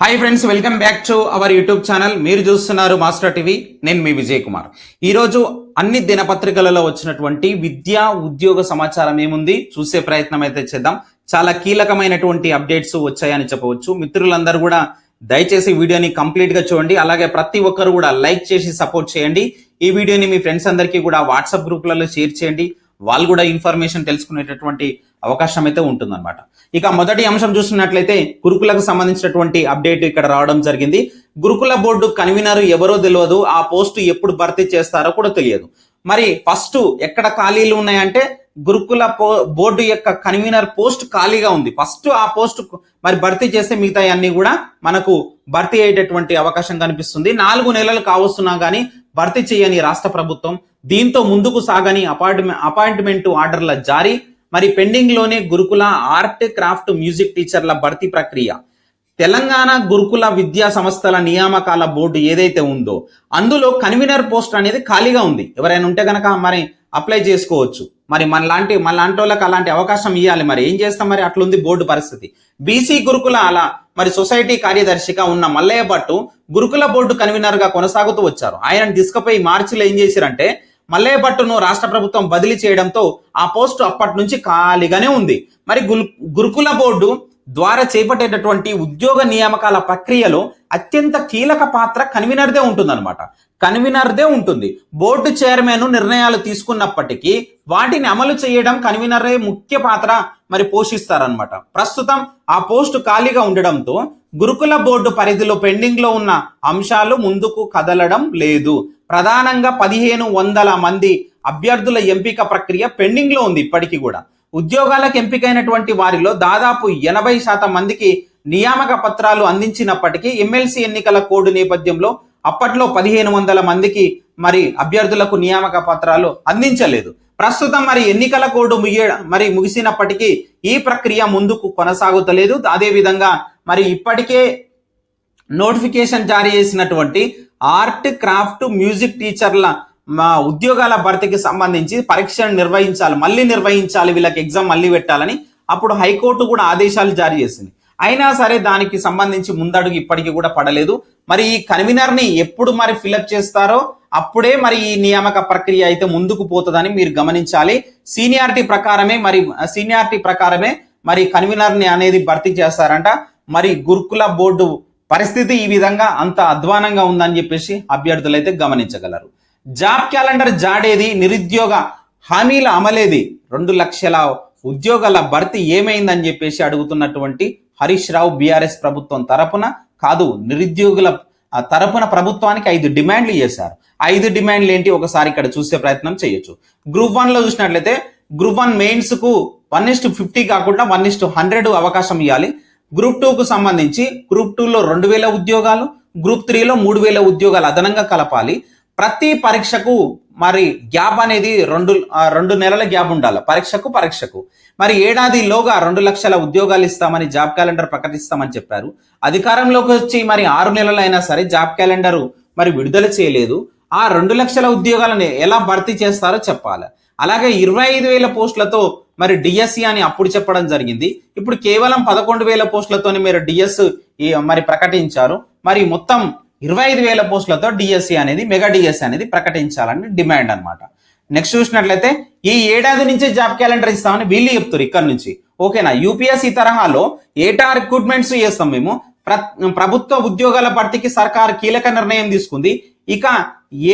Hi friends welcome back to our YouTube channel మీరు చూస్తున్నారు master TV నేను మీ విజయ్ కుమార్. ఈరోజు అన్ని దినపత్రికలలో వచ్చినటువంటి విద్యా ఉద్యోగ సమాచారం ఏముంది? చూసే ప్రయత్నం అయితే చేద్దాం. చాలా కీలకమైనటువంటి అప్డేట్స్ వచ్చాయని చెప్పవచ్చు. మిత్రులందరూ కూడా దయచేసి వీడియోని కంప్లీట్గా చూడండి. అలాగే ప్రతి ఒక్కరు కూడా లైక్ చేసి సపోర్ట్ చేయండి. ఈ వీడియోని మీ ఫ్రెండ్స్ అందరికీ కూడా వాట్సాప్ గ్రూప్లలో షేర్ చేయండి. వాళ్ళు కూడా ఇన్ఫర్మేషన్ తెలుసుకునేటటువంటి అవకాశం అయితే ఉంటుందన్నమాట. ఇక మొదటి అంశం చూస్తున్నట్లయితే గురుకులకు సంబంధించినటువంటి అప్డేట్ ఇక్కడ రావడం జరిగింది. గురుకుల బోర్డు కన్వీనర్ ఎవరో తెలియదు. ఆ పోస్టు ఎప్పుడు భర్తీ చేస్తారో కూడా తెలియదు. మరి ఫస్ట్ ఎక్కడ ఖాళీలు ఉన్నాయంటే గురుకుల పో- బోర్డు యొక్క కన్వీనర్ పోస్ట్ ఖాళీగా ఉంది. ఫస్ట్ ఆ పోస్ట్ మరి భర్తీ చేస్తే మిగతా అన్ని కూడా మనకు భర్తీ అయ్యేటటువంటి అవకాశం కనిపిస్తుంది. నాలుగు నెలలు కావస్తున్నా కానీ భర్తీ చేయని రాష్ట్ర ప్రభుత్వం దీంతో ముందుకు సాగని అపాయింట్మెంట్ అపాయింట్మెంట్ ఆర్డర్ల జారీ మరి పెండింగ్లోనే గురుకుల ఆర్ట్ క్రాఫ్ట్ మ్యూజిక్ టీచర్ల భర్తీ ప్రక్రియ. తెలంగాణ గురుకుల విద్యా సంస్థల నియామకాల బోర్డు ఏదైతే ఉందో అందులో కన్వీనర్ పోస్ట్ అనేది ఖాళీగా ఉంది. ఎవరైనా ఉంటే కనుక మరి అప్లై చేసుకోవచ్చు. మరి మన లాంటి మన లాంటి వాళ్ళకి అలాంటి అవకాశం ఇవ్వాలి మరి. ఏం చేస్తాం మరి? అట్లుంది బోర్డు పరిస్థితి. బీసీ గురుకుల అలా మరి సొసైటీ కార్యదర్శిగా ఉన్న మల్లయ్య భట్టు గురుకుల బోర్డు కన్వీనర్గా కొనసాగుతూ వచ్చారు. ఆయన తీసుకుపోయి మార్చిలో ఏం చేశారంటే మల్లేపట్టును రాష్ట్ర ప్రభుత్వం బదిలీ చేయడంతో ఆ పోస్టు అప్పటి నుంచి ఖాళీగానే ఉంది. మరి గురుకుల బోర్డు ద్వారా చేపట్టేటటువంటి ఉద్యోగ నియామకాల ప్రక్రియలో అత్యంత కీలక పాత్ర కన్వీనర్దే ఉంటుందన్నమాట. కన్వీనర్దే ఉంటుంది. బోర్డు చైర్మన్ నిర్ణయాలు తీసుకున్నప్పటికీ వాటిని అమలు చేయడం కన్వీనరే ముఖ్య పాత్ర మరి పోషిస్తారనమాట ప్రస్తుతం ఆ పోస్టు ఖాళీగా ఉండడంతో గురుకుల బోర్డు పరిధిలో పెండింగ్లో ఉన్న అంశాలు ముందుకు కదలడం లేదు. ప్రధానంగా పదిహేను వందల మంది అభ్యర్థుల ఎంపిక ప్రక్రియ పెండింగ్లో ఉంది ఇప్పటికీ కూడా. ఉద్యోగాలకు ఎంపికైనటువంటి వారిలో దాదాపు ఎనభై శాతం మందికి నియామక పత్రాలు అందించినప్పటికీ ఎమ్మెల్సీ ఎన్నికల కోడ్ నేపథ్యంలో అప్పట్లో పదిహేను వందల మందికి మరి అభ్యర్థులకు నియామక పత్రాలు అందించలేదు. ప్రస్తుతం మరి ఎన్నికల కోడ్ ముగియ మరి ముగిసినప్పటికీ ఈ ప్రక్రియ ముందుకు కొనసాగుతలేదు. అదే విధంగా మరి ఇప్పటికే నోటిఫికేషన్ జారీ చేసినటువంటి ఆర్ట్ క్రాఫ్ట్ మ్యూజిక్ టీచర్ల మా ఉద్యోగాల భర్తీకి సంబంధించి పరీక్షను నిర్వహించాలి మళ్ళీ నిర్వహించాలి వీళ్ళకి ఎగ్జామ్ మళ్ళీ పెట్టాలని అప్పుడు హైకోర్టు కూడా ఆదేశాలు జారీ చేసింది. అయినా సరే దానికి సంబంధించి ముందడుగు ఇప్పటికీ కూడా పడలేదు. మరి ఈ కన్వీనర్ని ఎప్పుడు మరి ఫిలప్ చేస్తారో అప్పుడే మరి ఈ నియామక ప్రక్రియ అయితే ముందుకు పోతుందని మీరు గమనించాలి. సీనియారిటీ ప్రకారమే మరి సీనియారిటీ ప్రకారమే మరి కన్వీనర్ని అనేది భర్తీ చేస్తారంట. మరి గురుకుల బోర్డు పరిస్థితి ఈ విధంగా అంత అధ్వానంగా ఉందని చెప్పేసి అభ్యర్థులు అయితే గమనించగలరు. జాబ్ క్యాలెండర్ జాడేది నిరుద్యోగ హామీల అమలేది. రెండు లక్షల ఉద్యోగాల భర్తీ ఏమైందని చెప్పేసి అడుగుతున్నటువంటి హరీష్ రావు బీఆర్ఎస్ ప్రభుత్వం తరపున కాదు నిరుద్యోగుల తరపున ప్రభుత్వానికి ఐదు డిమాండ్లు చేశారు. ఐదు డిమాండ్లు ఏంటి? ఒకసారి ఇక్కడ చూసే ప్రయత్నం చేయొచ్చు. గ్రూప్ వన్లో చూసినట్లయితే గ్రూప్ వన్ మెయిన్స్కు వన్ ఇస్ ఫిఫ్టీ కాకుండా వన్ ఇస్ హండ్రెడ్ అవకాశం ఇవ్వాలి. గ్రూప్ టూ కు సంబంధించి గ్రూప్ టూలో రెండు వేల ఉద్యోగాలు గ్రూప్ త్రీలో మూడు వేల ఉద్యోగాలు అదనంగా కలపాలి. ప్రతి పరీక్షకు మరి గ్యాప్ అనేది రెండు రెండు నెలల గ్యాప్ ఉండాలి. పరీక్షకు పరీక్షకు. మరి ఏడాదిలోగా రెండు లక్షల ఉద్యోగాలు ఇస్తామని జాబ్ క్యాలెండర్ ప్రకటిస్తామని చెప్పారు. అధికారంలోకి వచ్చి మరి ఆరు నెలలైనా సరే జాబ్ క్యాలెండర్ మరి విడుదల చేయలేదు. ఆ రెండు లక్షల ఉద్యోగాలను ఎలా భర్తీ చేస్తారో చెప్పాలి. అలాగే ఇరవై ఐదు వేల పోస్టులతో మరి డిఎస్సి అని అప్పుడు చెప్పడం జరిగింది. ఇప్పుడు కేవలం పదకొండు వేల పోస్టులతోని మీరు డిఎస్ మరి ప్రకటించారు. మరి మొత్తం ఇరవై ఐదు వేల పోస్టులతో డిఎస్సి అనేది మెగా డిఎస్సి అనేది ప్రకటించాలని డిమాండ్ అన్నమాట. నెక్స్ట్ చూసినట్లయితే ఈ ఏడాది నుంచే జాబ్ క్యాలెండర్ ఇస్తామని వీళ్ళు చెప్తారు ఇక్కడ నుంచి. ఓకేనా? యూపీఎస్సీ తరహాలో ఏటా రిక్రూట్మెంట్స్ చేస్తాం మేము. ప్రభుత్వ ఉద్యోగాల భర్తీకి సర్కారు కీలక నిర్ణయం తీసుకుంది. ఇక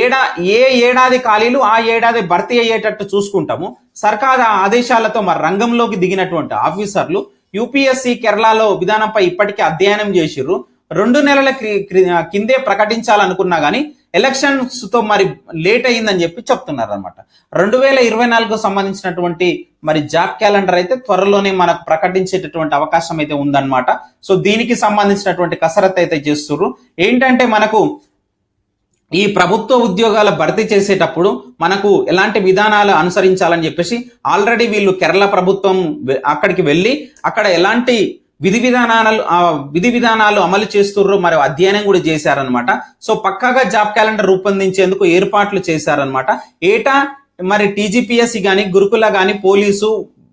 ఏడా ఏ ఏడాది ఖాళీలు ఆ ఏడాది భర్తీ అయ్యేటట్టు చూసుకుంటాము. సర్కారు ఆదేశాలతో మరి రంగంలోకి దిగినటువంటి ఆఫీసర్లు యూపీఎస్సీ కేరళలో విధానంపై ఇప్పటికే అధ్యయనం చేసిర్రు. రెండు నెలల క్రి- కిందే ప్రకటించాలనుకున్నా కానీ ఎలక్షన్స్తో మరి లేట్ అయ్యిందని చెప్పి చెప్తున్నారు అనమాట రెండు వేల ఇరవై నాలుగు సంబంధించినటువంటి మరి జాబ్ క్యాలెండర్ అయితే త్వరలోనే మనకు ప్రకటించేటటువంటి అవకాశం అయితే ఉందన్నమాట. సో దీనికి సంబంధించినటువంటి కసరత్తు అయితే చేస్తున్నారు ఏంటంటే మనకు ఈ ప్రభుత్వ ఉద్యోగాల భర్తీ చేసేటప్పుడు మనకు ఎలాంటి విధానాలు అనుసరించాలని చెప్పేసి ఆల్రెడీ వీళ్ళు కేరళ ప్రభుత్వం అక్కడికి వెళ్ళి అక్కడ ఎలాంటి విధి విధానాలు విధి విధానాలు అమలు చేస్తుర్రో మరి అధ్యయనం కూడా చేశారనమాట సో పక్కాగా జాబ్ క్యాలెండర్ రూపొందించేందుకు ఏర్పాట్లు చేశారనమాట ఏటా మరి టీజీపీఎస్సి కానీ గురుకుల కానీ పోలీసు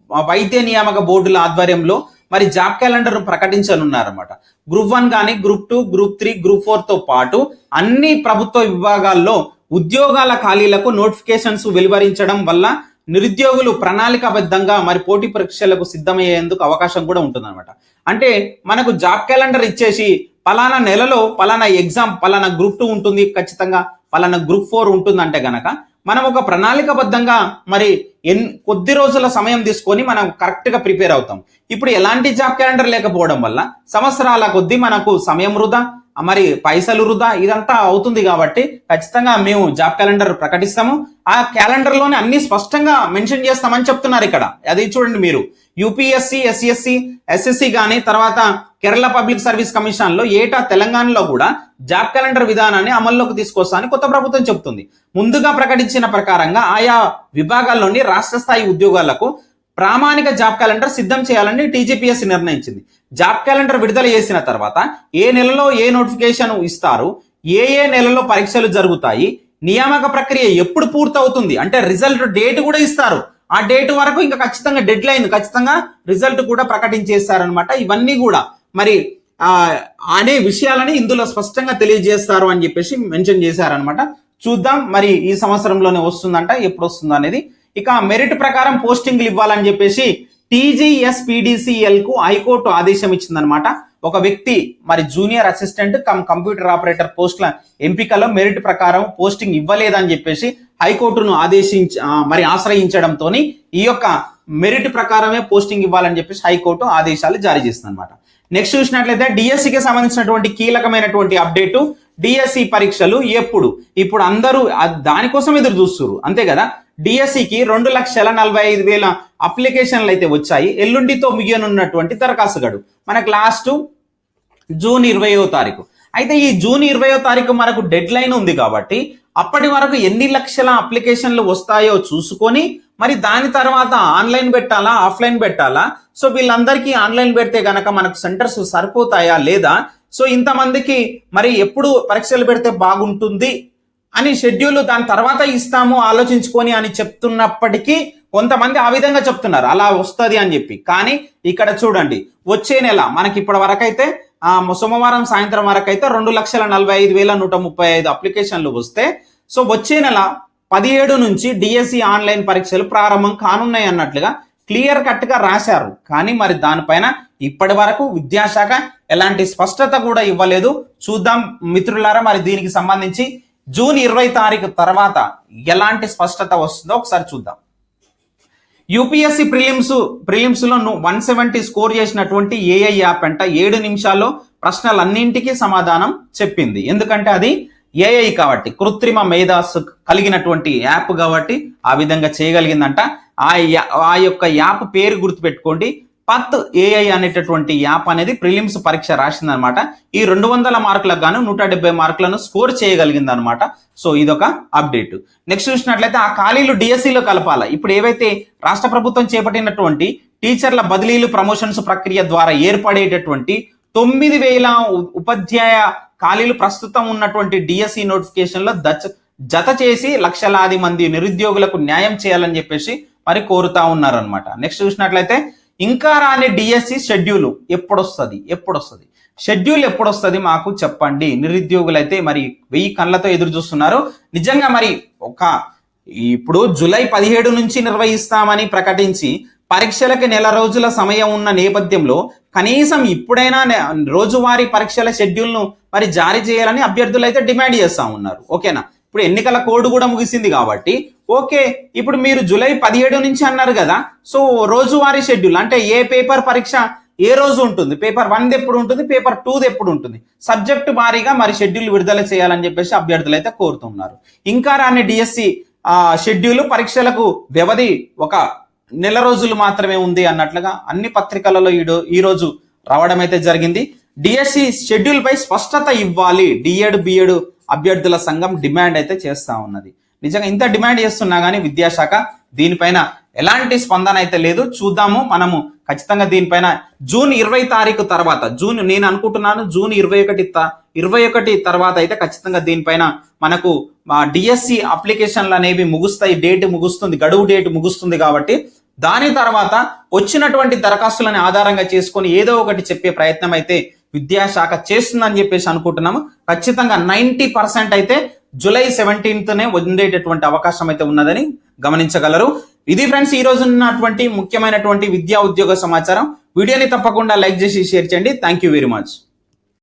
వైద్య నియామక బోర్డుల ఆధ్వర్యంలో మరి జాబ్ క్యాలెండర్ ప్రకటించనున్నారన్నమాట. గ్రూప్ వన్ కానీ group two group three group ఫోర్తో పాటు అన్ని ప్రభుత్వ విభాగాల్లో ఉద్యోగాల ఖాళీలకు నోటిఫికేషన్స్ వెలువరించడం వల్ల నిరుద్యోగులు ప్రణాళికాబద్ధంగా మరి పోటీ పరీక్షలకు సిద్ధమయ్యేందుకు అవకాశం కూడా ఉంటుందన్నమాట. అంటే మనకు జాబ్ క్యాలెండర్ ఇచ్చేసి పలానా నెలలో పలానా ఎగ్జామ్ పలానా గ్రూప్ టూ ఉంటుంది ఖచ్చితంగా పలానా గ్రూప్ ఫోర్ ఉంటుందంటే గనక మనం ఒక ప్రణాళికబద్ధంగా మరి ఎన్ కొద్ది రోజుల సమయం తీసుకొని మనం కరెక్ట్గా ప్రిపేర్ అవుతాం. ఇప్పుడు ఎలాంటి జాబ్ క్యాలెండర్ లేకపోవడం వల్ల సంవత్సరాల కొద్దీ మనకు సమయం వృధా మరి పైసలు వృధా? ఇదంతా అవుతుంది కాబట్టి ఖచ్చితంగా మేము జాబ్ క్యాలెండర్ ప్రకటిస్తాము. ఆ క్యాలెండర్లోనే అన్ని స్పష్టంగా మెన్షన్ చేస్తామని చెప్తున్నారు ఇక్కడ. అది చూడండి మీరు. యూపీఎస్సి ఎస్సిఎస్సి ఎస్ఎస్సి కానీ తర్వాత కేరళ పబ్లిక్ సర్వీస్ కమిషన్లో ఏటా తెలంగాణలో కూడా జాబ్ క్యాలెండర్ విధానాన్ని అమల్లోకి తీసుకొస్తామని కొత్త ప్రభుత్వం చెబుతుంది ముందుగా ప్రకటించిన ప్రకారంగా ఆయా విభాగాల్లోని రాష్ట్ర స్థాయి ఉద్యోగాలకు ప్రామాణిక జాబ్ క్యాలెండర్ సిద్ధం చేయాలని టీజీపీఎస్ నిర్ణయించింది. జాబ్ క్యాలెండర్ విడుదల చేసిన తర్వాత ఏ నెలలో ఏ నోటిఫికేషన్ ఇస్తారు ఏ ఏ నెలలో పరీక్షలు జరుగుతాయి నియామక ప్రక్రియ ఎప్పుడు పూర్తవుతుంది అంటే రిజల్ట్ డేట్ కూడా ఇస్తారు. ఆ డేట్ వరకు ఇంకా ఖచ్చితంగా డెడ్ లైన్ ఖచ్చితంగా రిజల్ట్ కూడా ప్రకటించేస్తారనమాట ఇవన్నీ కూడా మరి అనే విషయాలని ఇందులో స్పష్టంగా తెలియజేస్తారు అని చెప్పేసి మెన్షన్ చేశారనమాట చూద్దాం మరి ఈ సంవత్సరంలోనే వస్తుందంట ఎప్పుడు వస్తుందనేది అనేది ఇక మెరిట్ ప్రకారం పోస్టింగ్లు ఇవ్వాలని చెప్పేసి టీజీఎస్పీడీసీఎల్కు హైకోర్టు ఆదేశం ఇచ్చిందనమాట ఒక వ్యక్తి మరి junior assistant cum computer operator పోస్టుల ఎంపికలో మెరిట్ ప్రకారం పోస్టింగ్ ఇవ్వలేదని చెప్పేసి హైకోర్టును ఆదేశించ మరి ఆశ్రయించడంతో ఈ యొక్క మెరిట్ ప్రకారమే పోస్టింగ్ ఇవ్వాలని చెప్పేసి హైకోర్టు ఆదేశాలు జారీ చేస్తుందనమాట నెక్స్ట్ చూసినట్లయితే డిఎస్సికి సంబంధించినటువంటి కీలకమైనటువంటి అప్డేట్ డిఎస్సి పరీక్షలు ఎప్పుడు? ఇప్పుడు అందరూ దానికోసం ఎదురు చూస్తున్నారు అంతే కదా? డిఎస్సికి రెండు లక్షల నలభై ఐదు వేల అప్లికేషన్లు అయితే వచ్చాయి. ఎల్లుండితో మిగిలినటువంటి దరఖాస్తు గడువు. మనకు లాస్ట్ జూన్ ఇరవయో తారీఖు. అయితే ఈ జూన్ ఇరవయో తారీఖు మనకు డెడ్ లైన్ ఉంది కాబట్టి అప్పటి వరకు ఎన్ని లక్షల అప్లికేషన్లు వస్తాయో చూసుకొని మరి దాని తర్వాత ఆన్లైన్ పెట్టాలా ఆఫ్లైన్ పెట్టాలా? సో వీళ్ళందరికీ ఆన్లైన్ పెడితే గనక మనకు సెంటర్స్ సరిపోతాయా లేదా? సో ఇంతమందికి మరి ఎప్పుడు పరీక్షలు పెడితే బాగుంటుంది? అని షెడ్యూల్ దాని తర్వాత ఇస్తాము ఆలోచించుకొని అని చెప్తున్నప్పటికీ కొంతమంది ఆ విధంగా చెప్తున్నారు. అలా వస్తుంది అని చెప్పి. కానీ ఇక్కడ చూడండి వచ్చే నెల మనకి ఇప్పటి వరకైతే సోమవారం సాయంత్రం వరకైతే రెండు లక్షల నలభై ఐదు వేల నూట ముప్పై ఐదు అప్లికేషన్లు వస్తే సో వచ్చే నెల పదిహేడు నుంచి డిఎస్సి ఆన్లైన్ పరీక్షలు ప్రారంభం కానున్నాయి అన్నట్లుగా క్లియర్ కట్గా రాశారు. కానీ మరి దానిపైన ఇప్పటి వరకు విద్యాశాఖ ఎలాంటి స్పష్టత కూడా ఇవ్వలేదు. చూద్దాం మిత్రులారా మరి దీనికి సంబంధించి జూన్ ఇరవై తారీఖు తర్వాత ఎలాంటి స్పష్టత వస్తుందో ఒకసారి చూద్దాం. యూపీఎస్సి ప్రిలిమ్స్ ప్రిలిమ్స్లో వన్ సెవెంటీ స్కోర్ చేసినటువంటి ఏఐ యాప్ అంట ఏడు నిమిషాల్లో ప్రశ్నలన్నింటికీ సమాధానం చెప్పింది. ఎందుకంటే అది ఏఐ కాబట్టి కృత్రిమ మేధాస్సు కలిగినటువంటి యాప్ కాబట్టి ఆ విధంగా చేయగలిగిందంట. ఆ యా- ఆ యొక్క యాప్ పేరు గుర్తుపెట్టుకోండి. పత్ ఏఐ అనేటటువంటి యాప్ అనేది ప్రిలిమ్స్ పరీక్ష రాసిందనమాట. ఈ రెండు వందల మార్కులకు గాను నూట డెబ్బై మార్కులను స్కోర్ చేయగలిగింది అనమాట సో ఇదొక అప్డేట్. నెక్స్ట్ చూసినట్లయితే ఆ ఖాళీలు డిఎస్సిలో కలపాల? ఇప్పుడు ఏవైతే రాష్ట్ర ప్రభుత్వం చేపట్టినటువంటి టీచర్ల బదిలీలు ప్రమోషన్స్ ప్రక్రియ ద్వారా ఏర్పడేటటువంటి తొమ్మిది వేల ఉపాధ్యాయ ఖాళీలు ప్రస్తుతం ఉన్నటువంటి డిఎస్సి నోటిఫికేషన్లో దచ జత చేసి లక్షలాది మంది నిరుద్యోగులకు న్యాయం చేయాలని చెప్పేసి మరి కోరుతా ఉన్నారనమాట. నెక్స్ట్ చూసినట్లయితే ఇంకా రాని డిఎస్సి షెడ్యూల్ ఎప్పుడొస్తుంది? ఎప్పుడొస్తుంది? షెడ్యూల్ ఎప్పుడొస్తుంది మాకు చెప్పండి. నిరుద్యోగులైతే మరి వెయ్యి కళ్ళతో ఎదురు చూస్తున్నారు. నిజంగా మరి ఒక ఇప్పుడు జూలై పదిహేడు నుంచి నిర్వహిస్తామని ప్రకటించి పరీక్షలకు నెల రోజుల సమయం ఉన్న నేపథ్యంలో కనీసం ఇప్పుడైనా రోజువారీ పరీక్షల షెడ్యూల్ను మరి జారీ చేయాలని అభ్యర్థులు అయితే డిమాండ్ చేస్తూ ఉన్నారు. ఓకేనా? ఇప్పుడు ఎన్నికల కోడ్ కూడా ముగిసింది కాబట్టి ఓకే ఇప్పుడు మీరు జూలై పదిహేడు నుంచి అన్నారు కదా సో రోజువారీ షెడ్యూల్ అంటే ఏ పేపర్ పరీక్ష ఏ రోజు ఉంటుంది? పేపర్ వన్ది ఎప్పుడు ఉంటుంది? పేపర్ టూ ఎప్పుడు ఉంటుంది? సబ్జెక్ట్ వారీగా మరి షెడ్యూల్ విడుదల చేయాలని చెప్పేసి అభ్యర్థులు అయితే కోరుతున్నారు ఇంకా రాని డిఎస్సి షెడ్యూల్ పరీక్షలకు వ్యవధి ఒక నెల రోజులు మాత్రమే ఉంది అన్నట్లుగా అన్ని పత్రికలలో ఈడో ఈ రోజు రావడం అయితే జరిగింది. డిఎస్సి షెడ్యూల్ పై స్పష్టత ఇవ్వాలి. డిఎడ్ బిఎడ్ అభ్యర్థుల సంఘం డిమాండ్ అయితే చేస్తా ఉన్నది. నిజంగా ఇంత డిమాండ్ చేస్తున్నా కానీ విద్యాశాఖ దీనిపైన ఎలాంటి స్పందన అయితే లేదు. చూద్దాము. మనము ఖచ్చితంగా దీనిపైన జూన్ ఇరవై తారీఖు తర్వాత జూన్ నేను అనుకుంటున్నాను జూన్ ఇరవై ఒకటి ఇరవై ఒకటి తర్వాత అయితే ఖచ్చితంగా దీనిపైన మనకు డిఎస్సి అప్లికేషన్లు అనేవి ముగుస్తాయి. డేట్ ముగుస్తుంది. గడువు డేట్ ముగుస్తుంది కాబట్టి దాని తర్వాత వచ్చినటువంటి దరఖాస్తులను ఆధారంగా చేసుకొని ఏదో ఒకటి చెప్పే ప్రయత్నం అయితే విద్యాశాఖ చేస్తుందని చెప్పేసి అనుకుంటున్నాము. ఖచ్చితంగా నైంటీ పర్సెంట్ అయితే జూలై సెవెంటీన్త్నే ఉండేటటువంటి అవకాశం అయితే ఉన్నదని గమనించగలరు. ఇది ఫ్రెండ్స్ ఈ రోజు ఉన్నటువంటి ముఖ్యమైనటువంటి విద్యా ఉద్యోగ సమాచారం. వీడియోని తప్పకుండా లైక్ చేసి షేర్ చేయండి. Thank you very much.